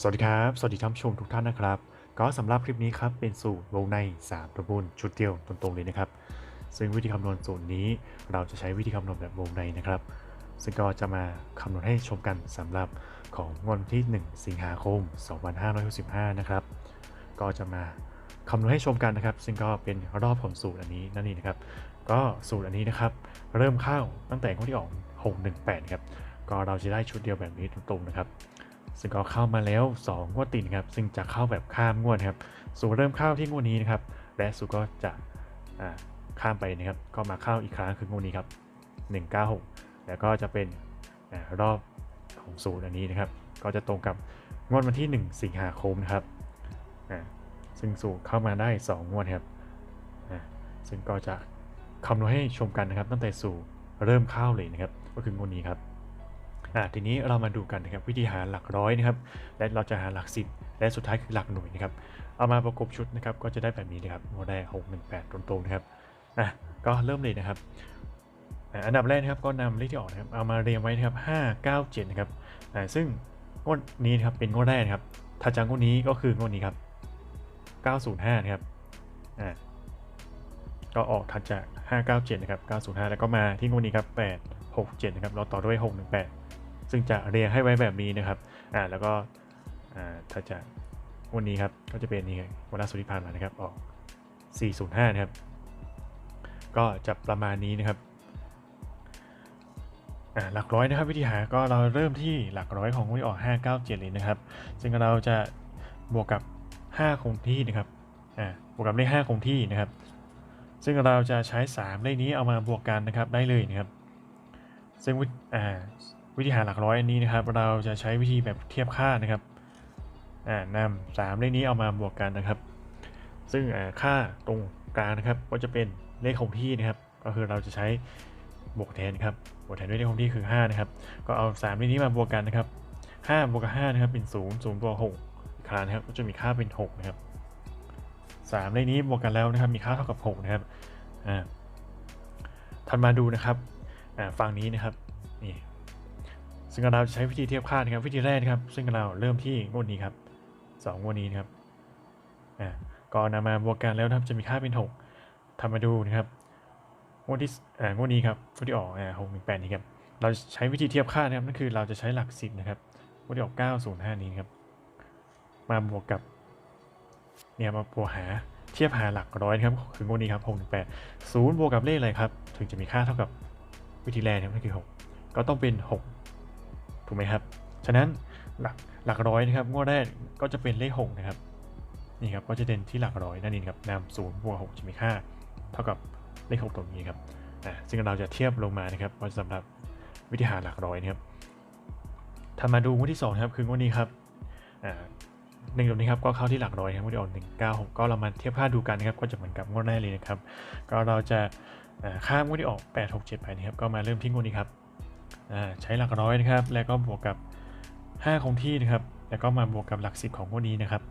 สวัสดีครับ สวัสดีท่านผู้ชมทุกท่านนะครับ ก็สำหรับคลิปนี้ครับเป็นสูตรวงใน3ประมูลชุดเดียวตรงๆเลยนะครับ ซึ่งวิธีคำนวณสูตรนี้เราจะใช้วิธีคำนวณแบบวงในนะครับ ซึ่งก็จะมาคำนวณให้ชมกันสำหรับของงวดวันที่ 1 สิงหาคม 2565 นะครับ ก็จะมาคำนวณให้ชมกันนะครับ ซึ่งก็เป็นรอบผลสูตรอันนี้นั่นเองนะครับ ก็สูตรอันนี้นะครับ เริ่มเข้าตั้งแต่งวดที่ออก618 ครับ ก็เราจะได้ชุดเดียวแบบนี้ตรงๆนะครับ ซึ่งก็เข้ามาแล้ว 2 งวดติดครับ ซึ่งจะเข้าแบบข้ามงวดครับ สูเริ่มเข้าที่งวดนี้นะครับ และสูก็จะข้ามไปนะครับ ก็มาเข้าอีกครั้งคืองวดนี้ครับ 196 แล้วก็จะเป็นอรอบของสูตรอันนี้นะครับ ก็จะตรงกับงวดวันที่ 1 สิงหาคมนะครับ ซึ่งสูตรเข้ามาได้ 2 งวดครับ ซึ่งก็จะคำนวณให้ชมกันนะครับ ตั้งแต่สูตรเริ่มเข้าเลยนะครับ ก็คืองวดนี้ครับ อะทีนี้เรามาดูกันนะครับวิธีหาหลักร้อยนะครับ และเราจะหาหลักสิบและสุดท้ายคือหลักหน่วยนะครับ เอามาประกบชุดนะครับก็จะได้แบบนี้นะครับโมได้หกหนึ่งแปดตรงๆนะครับอะก็เริ่มเลยนะครับอะอันดับแรกนะครับก็นำเลขที่ออกนะครับเอามาเรียงไว้นะครับห้าเก้าเจ็ดนะครับอะซึ่งงวดนี้นะครับเป็นงวดแรกนะครับถ้าจากงวดนี้ก็คืองวดนี้ครับเก้าศูนย์ห้านะครับอะก็ออกถัดจาก597นะครับ905 แล้วก็มาที่งวดนี้ครับ867นะครับเราต่อด้วย 618 ซึ่งจะเรียงให้ไว้แบบนี้นะครับอ่าแล้วก็อ่าถ้าจะวันนี้ครับก็จะเป็นนี่วันล่าสุดที่ผ่านมานะครับออก 405 นะครับ ก็จะประมาณนี้นะครับหลักร้อยนะครับวิธีหาก็เราเริ่มที่หลักร้อยของที่ออก597 เลยนะครับ ซึ่งเราจะบวกกับ 5 คงที่นะครับบวกกับเลข5คงที่นะครับ ซึ่งเราจะใช้ 3 เลขนี้เอามาบวกกันนะครับได้เลยนะครับ ซึ่งวิอ่า วิธีหาหลักร้อยอันนี้นะครับ เราจะใช้วิธีแบบเทียบค่านะครับอ่านำสามเลขนี้เอามาบวกกันนะครับ ซึ่งค่าตรงกลางนะครับ ก็จะเป็นเลขคงที่นะครับ ก็คือเราจะใช้บวกแทนครับบวกแทนด้วยเลขคงที่คือ 5 นะครับ ก็เอา3เลขนี้มาบวกกันนะครับ5บวกกับ5นะครับเป็น 0 0บวก6อีกครั้งนะครับก็จะมีค่าเป็น 6 นะครับ3เลขนี้บวกกันแล้วนะครับ มีค่าเท่ากับ 6 นะครับอ่าถัดมาดูนะครับอ่าฝั่งนี้นะครับ ซึ่งเราจะใช้วิธีเทียบค่านะครับวิธีแรกนะครับ ซึ่งเราเริ่มที่งวดนี้ครับสองงวดนี้นะครับอ่าก็นำมาบวกกันแล้วนะครับจะมีค่าเป็น 6ทำมาดูนะครับงวดที่อ่างวดนี้ครับงวดที่ออกอ่าหกหนึ่งแปดนี่ครับเราใช้วิธีเทียบค่านะครับนั่นคือเราจะใช้หลักสิบนะครับงวดที่ออก905นี้ครับมาบวกกับเนี่ยมาบวกหาเทียบหาหลักร้อยนะครับคืองวดนี้ครับหกหนึ่งแปดศูนย์บวกกับเลขอะไรครับ ถึงจะมีค่าเท่ากับวิธีแรกนะครับนั่นคือหกก็ต้องเป็นหก ถูกไหมครับ ฉะนั้นหลักหลักร้อยนะครับงวดแรกก็จะเป็นเลข6นะครับนี่ครับก็จะเด่นที่หลักร้อยนั่นเองครับนำศูนย์บวกหกจะมีค่า เท่ากับเลข6ตรงนี้ครับอ่าซึ่งเราจะเทียบลงมานะครับว่าสำหรับวิธีหาหลักร้อยนะครับทำมาดูงวดที่2นะครับคืองวดนี้ครับอ่าหนึ่งตรงนี้ครับก็เข้าที่หลักร้อยครับงวดที่ออกหนึ่งเก้าหกก็เรามาเทียบค่าดูกันนะครับก็จะเหมือนกับงวดแรกเลยนะครับ ก็เราจะอ่าข้ามงวดที่ออก8 6 7ไปนะครับก็มาเริ่มที่งวดนี้ครับ ใช้หลักร้อยนะครับ แล้วก็บวกกับ5คงที่นะครับ แล้วก็มาบวกกับหลัก 10 ของพวกนี้นะครับ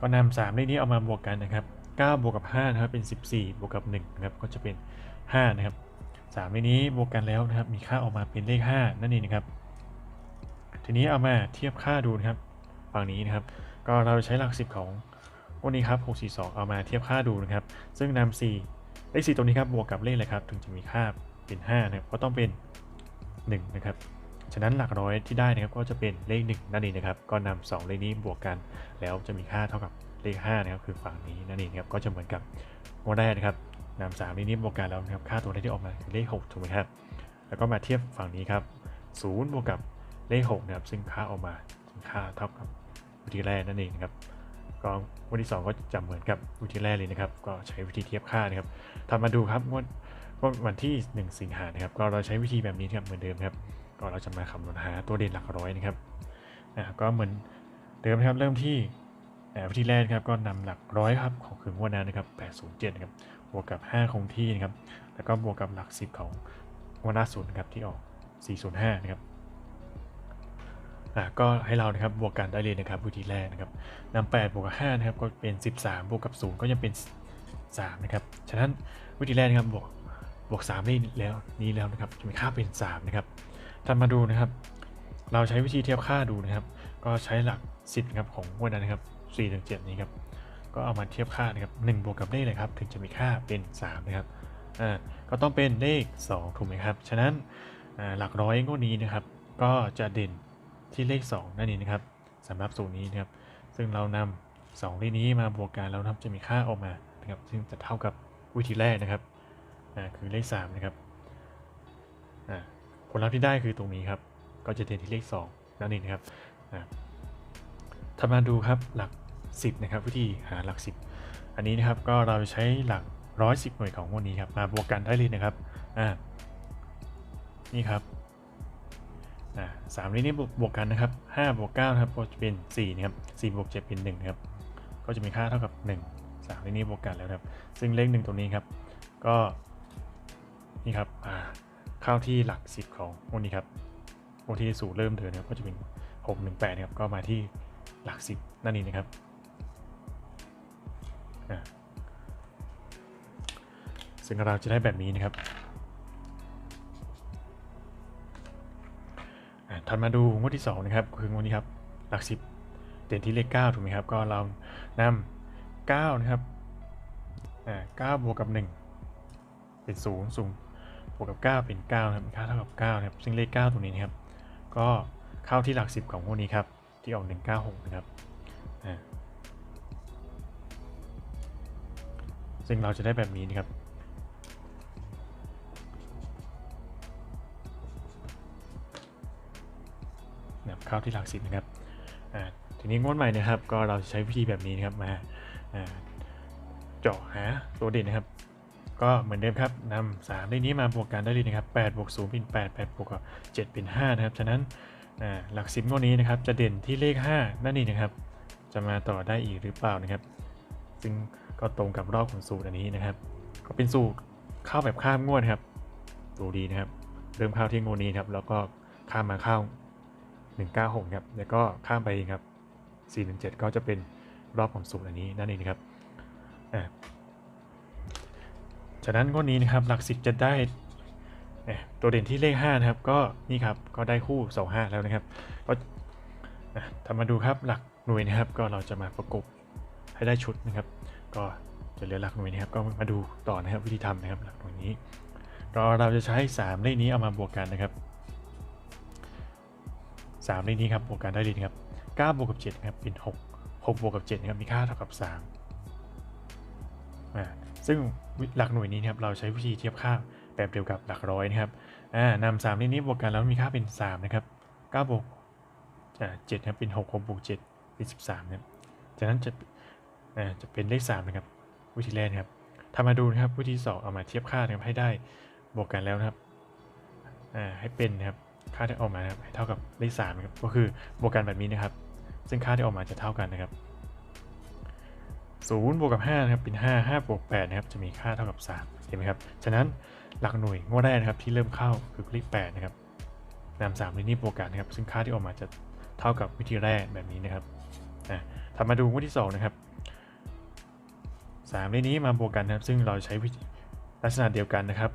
ก็นำ3เลขนี้เอามาบวกกันนะครับ9บวกกับ5นะครับเป็น 14 บวกกับ1นะครับก็จะเป็น 5 นะครับ3เลขนี้บวกกันแล้วนะครับ มีค่าออกมาเป็นเลข 5 นั่นเองนะครับ ทีนี้เอามาเทียบค่าดูนะครับฝั่งนี้นะครับ ก็เราใช้หลัก 10 ของพวกนี้ครับ642 เอามาเทียบค่าดูนะครับ ซึ่งนำ4เลข4ตรงนี้ครับบวกกับเลขอะไรครับ ถึงจะมีค่า เป็น5นะครับก็ต้องเป็น 1 นะครับ ฉะนั้นหลักร้อยที่ได้นะครับก็จะเป็นเลข 1 นั่นเองนะครับ ก็นำ2เลขนี้บวกกัน แล้วจะมีค่าเท่ากับเลข5นะครับคือฝั่งนี้นั่นเองครับก็จะเหมือนกับงวดแรกนะครับนำ3เลขนี้บวกกันแล้วนะครับค่าตัวเลขที่ออกมาคือเลข6ถูกไหมครับแล้วก็มาเทียบฝั่งนี้ครับ0บวกกับเลข6นะครับซึ่งค่าออกมาค่าเท่ากับวิธีแรกนั่นเองนะครับก็วิธี2ก็จะเหมือนกับวิธีแรกเลยนะครับ ก็ใช้วิธีเทียบค่านะครับทำมาดูครับงวด ก็วันที่ 1 สิงหานะครับก็เราใช้วิธีแบบนี้ครับเหมือนเดิมครับก็เราจะมาคำนวณหาตัวเด่นหลักร้อยนะครับอ่าก็เหมือนเดิมนะครับเริ่มที่วิธีแรกครับก็นำหลักร้อยครับของคืนวดนั้นนะครับ807นะครับบวกกับ 5 คงที่นะครับแล้วก็บวกกับหลัก 10 ของงวดล่าสุดนะครับที่ออก 405 นะครับอ่าก็ให้เรานะครับบวกกันได้เลยนะครับวิธีแรกนะครับนำ8บวกกับ5นะครับก็เป็น 13 บวกกับ 0 ก็ยังเป็น 3 นะครับ ฉะนั้นวิธีแรกนะครับบวก บวก3นี่แล้วนี้แล้วนะครับจะมีค่าเป็น 3 นะครับถัดมาดูนะครับ เราใช้วิธีเทียบค่าดูนะครับ ก็ใช้หลัก 10ครับของวดนั้นนะครับ4ถึง7นี้ครับก็เอามาเทียบค่านะครับ1บวกกับเลขเลยครับ ถึงจะมีค่าเป็น 3 นะครับอ่าก็ต้องเป็นเลข 2 ถูกไหมครับ ฉะนั้นหลักร้อยงวดนี้นะครับ ก็จะเด่นที่เลข 2 นั่นเองนะครับสำหรับสูตรนี้นะครับ ซึ่งเรานำ2เลขนี้มาบวกกันแล้วนะครับจะมีค่าออกมานะครับซึ่งจะเท่ากับวิธีแรกนะครับ อ่าคือเลข3นะครับอ่าผลลัพธ์ที่ได้คือตรงนี้ครับ ก็จะเด่นที่เลข2นั่นเองนะครับอ่าถ้ามาดูครับหลัก 10นะครับวิธีหาหลัก 10 อันนี้นะครับก็เราใช้หลัก 110 หน่วยของงวดนี้ครับมาบวกกันได้เลยนะครับอ่านี่ครับอ่าสามเลขนี้บวกบวกกันนะครับ5บวก9นะครับก็จะเป็น4นะครับ4บวก7เป็น1นะครับก็จะมีค่าเท่ากับ 1 3เลขนี้บวกกันแล้วครับ ซึ่งเลข1ตัวนี้ครับ ก็นี่ครับอ่า เข้าที่หลัก 10 ของวดนี้ครับงวดที่สูตรเริ่มเดินนะครับก็จะเป็น 618นะครับก็มาที่หลัก 10 นั่นเองนะครับอ่าซึ่งเราจะได้แบบนี้นะครับอ่าถัดมาดูงวดที่ 2 นะครับ คืองวดนี้ครับ หลัก 10 เด่นที่เลข9ถูกไหมครับ ก็เรานำ9นะครับอ่า9บวกกับ 1 เป็น0 0 บวกกับ 9 เป็น9นะครับค่าเท่ากับ9นะครับซึ่งเลข 9 ตรงนี้นะครับ ก็เข้าที่หลัก 10 ของงวดนี้ครับ ที่ออก 196 นะครับซึ่งเราจะได้แบบนี้นะครับนะเข้าที่หลักสิบนะครับทีนี้งวดใหม่นะครับ ก็เราใช้วิธีแบบนี้นะครับมาอ่าเจาะหาตัวเด่นนะครับ ก็เหมือนเดิมครับนำสามเลขนี้มาบวกกันได้เลยนะครับ8บวก0เป็น8 8บวกกับ7เป็น5นะครับฉะนั้นหลักสิบงวดนี้นะครับจะเด่นที่เลข 5 นั่นเองนะครับ จะมาต่อได้อีกหรือเปล่านะครับ ซึ่งก็ตรงกับรอบของสูตรอันนี้นะครับ ก็เป็นสูตรเข้าแบบข้ามงวดครับดูดีนะครับ เริ่มเข้าที่งวดนี้ครับแล้วก็ข้ามมาเข้า 196ครับแล้วก็ข้ามไปครับ417 ก็จะเป็นรอบของสูตรอันนี้นั่นเองนะครับ อ่าฉะนั้นงวดนี้นะครับหลักสิบจะได้ตัวเด่นที่เลข5นะครับก็นี่ครับก็ได้คู่ 25 แล้วนะครับก็อะถ้ามาดูครับหลักหน่วยนะครับ ก็เราจะมาประกบให้ได้ชุดนะครับ ก็จะเหลือหลักหน่วยนะครับ ก็มาดูต่อนะครับวิธีทำนะครับหลักหน่วยนี้ก็เราจะใช้ 3 เลขนี้เอามาบวกกันนะครับ 3 เลขนี้ครับบวกกันได้เลยครับ9บวกกับ7นะครับเป็น 6 6บวกกับ7นะครับมีค่าเท่ากับ3อ่าซึ่ง หลักหน่วยนี้นะครับเราใช้วิธีเทียบค่าแบบเดียวกับหลักร้อยนะครับอ่านำสามเลขนี้บวกกันแล้วมีค่าเป็น 3 นะครับ9บวกอ่า7ครับเป็น6 6บวก7เป็น13นะครับจากนั้นจะจะเป็นเลข3นะครับวิธีแรกนะครับทำมาดูนะครับวิธีสองเอามาเทียบค่านะครับให้ได้บวกกันแล้วนะครับให้เป็นนะครับค่าที่ออกมานะครับให้เท่ากับเลข3นะครับก็คือบวกกันแบบนี้นะครับ ซึ่งค่าที่ออกมาจะเท่ากันนะครับ 0บวกกับ5นะครับเป็น 5 5บวก8นะครับจะมีค่าเท่ากับ3เห็นไหมครับฉะนั้นหลักหน่วยงวดแรกนะครับที่เริ่มเข้าคือเลข8นะครับนำ3เลขนี้บวกกันนะครับซึ่งค่าที่ออกมาจะเท่ากับวิธีแรกแบบนี้นะครับอะทำมาดูงวดที่ 2 นะครับ3เลขนี้มาบวกกันนะครับ ซึ่งเราใช้วิธีลักษณะเดียวกันนะครับ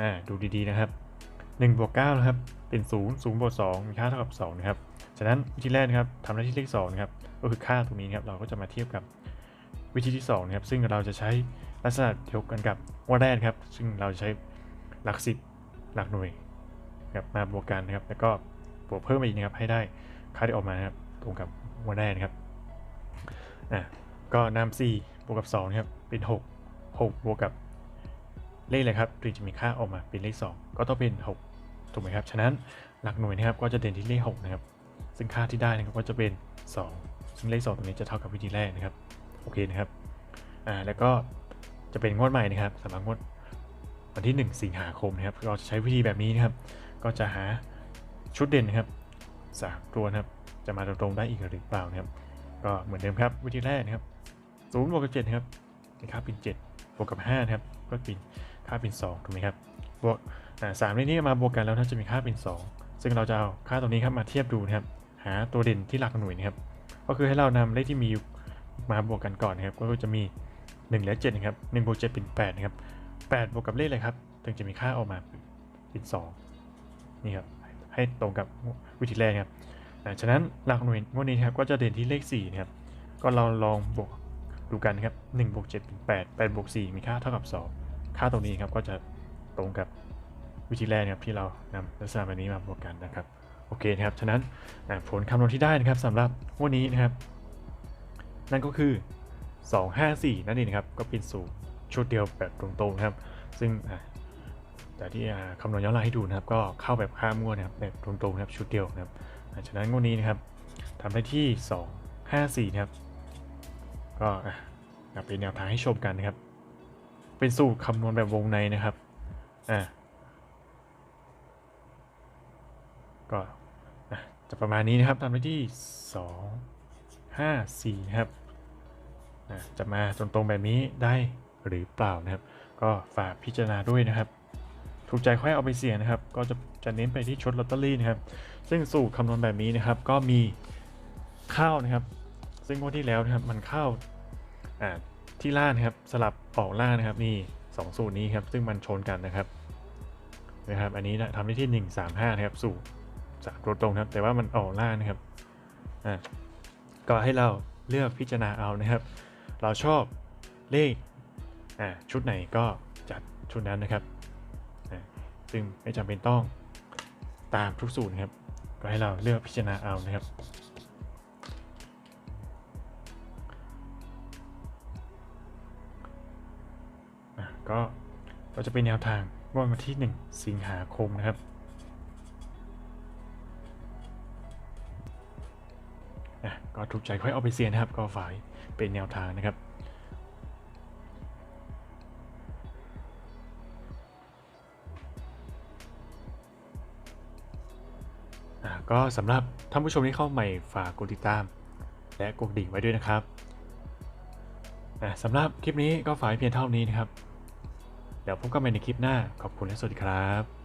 อ่าดูดีๆนะครับ1บวก9นะครับเป็น 0 0บวก2มีค่าเท่ากับ2นะครับฉะนั้นวิธีแรกนะครับทำหน้าที่เลข2นะครับก็คือค่าตรงนี้นะครับเราก็จะมาเทียบกับ วิธีที่2นะครับซึ่งเราจะใช้ลักษณะเดียวกันกับงวดแรกครับ ซึ่งเราจะใช้หลัก10หลักหน่วยครับมาบวกกันนะครับ แล้วก็บวกเพิ่มไปอีกนะครับให้ได้ค่าที่ออกมานะครับตรงกับงวดแรกนะครับอะก็นำ4บวกกับ2นะครับเป็น 6 6 บวกกับเลขเลยครับถึงจะมีค่าออกมาเป็นเลข 2 ก็ต้องเป็น 6 ถูกไหมครับ ฉะนั้นหลักหน่วยนะครับก็จะเด่นที่เลข 6 นะครับ ซึ่งค่าที่ได้นะครับก็จะเป็น 2 ซึ่งเลข 2 ตรงนี้จะเท่ากับวิธีแรกนะครับ โอเคนะครับอ่าแล้วก็จะเป็นงวดใหม่นะครับสำหรับงวดวันที่ 1 สิงหาคมนะครับเราจะใช้วิธีแบบนี้นะครับ ก็จะหาชุดเด่นนะครับสามตัวนะครับ จะมาตรงๆได้อีกหรือเปล่านะครับ ก็เหมือนเดิมครับวิธีแรกนะครับศูนย์บวกกับเจ็ดนะครับมีค่าเป็นเจ็ดบวกกับห้านะครับ ก็เป็นค่าเป็นสองถูกไหมครับบวกสามเลขนี้มาบวกกันแล้วน่าจะมีค่าเป็น2ซึ่งเราจะเอาค่าตรงนี้ครับมาเทียบดูนะครับ หาตัวเด่นที่หลักหน่วยนะครับ ก็คือให้เรานำเลขที่มีอยู่ มาบวกกันก่อนนะครับ ก็จะมี 1 และ7นะครับ1บวก7เป็น8นะครับ8บวกกับเลขอะไรครับ ถึงจะมีค่าออกมาเป็น2นี่ครับ ให้ตรงกับวิธีแรกครับฉะนั้นหลักหน่วยงวดนี้ครับ ก็จะเด่นที่เลข4นะครับ ก็เราลองบวกดูกันนะครับ1บวก7เป็น8 8บวก4มีค่าเท่ากับ 2 ค่าตรงนี้ครับ ก็จะตรงกับวิธีแรกนะครับที่เรานำลักษณะแบบนี้มาบวกกันนะครับ โอเคนะครับ ฉะนั้นผลคำนวณที่ได้นะครับสำหรับงวดนี้นะครับ นั่นก็คือ 254 นั่นเองครับ ก็เป็นสูตรชุดเดียวแบบตรงๆนะครับ ซึ่งแต่ที่คำนวณย้อนหลังให้ดูนะครับ ก็เข้าแบบข้ามงวดนะครับแบบตรงๆนะครับชุดเดียวนะครับฉะนั้นงวดนี้นะครับทำได้ที่ 254 นะครับ ก็อะเป็นแนวทางให้ชมกันนะครับ เป็นสูตรคำนวณแบบวงในนะครับอะก็อะจะประมาณนี้นะครับทำได้ที่ 2 5 4นะครับอะจะมาตรงๆแบบนี้ได้หรือเปล่านะครับ ก็ฝากพิจารณาด้วยนะครับ ถูกใจค่อยเอาไปเสี่ยงนะครับ ก็จะจะเน้นไปที่ชุดลอตเตอรี่นะครับ ซึ่งสูตรคำนวณแบบนี้นะครับ ก็มีข้าวนะครับ ซึ่งงวดที่แล้วนะครับมันเข้าอ่าที่ล่างนะครับสลับออกล่างนะครับนี่สองสูตรนี้ครับซึ่งมันชนกันนะครับนะครับ อันนี้นะทำได้ที่ 1 3 5 นะครับ สูตรสามตัวตรงนะครับ แต่ว่ามันออกล่างนะครับอ่า ก็ให้เราเลือกพิจารณาเอานะครับ เราชอบเลขอ่าชุดไหนก็จัดชุดนั้นนะครับซึ่งไม่จำเป็นต้องตามทุกสูตรนะครับ ก็ให้เราเลือกพิจารณาเอานะครับอะก็เราจะเป็นแนวทางวันที่ 1 สิงหาคมนะครับ ก็ถูกใจค่อยเอาไปเสียนะครับ ก็ฝ่ายเป็นแนวทางนะครับก็สำหรับท่านผู้ชมที่เข้าใหม่ฝากกดติดตาม และกดดิ่งไว้ด้วยนะครับสำหรับคลิปนี้ก็ฝากเพียงเท่านี้นะครับ เดี๋ยวพบกันใหม่ในคลิปหน้าขอบคุณและสวัสดีครับ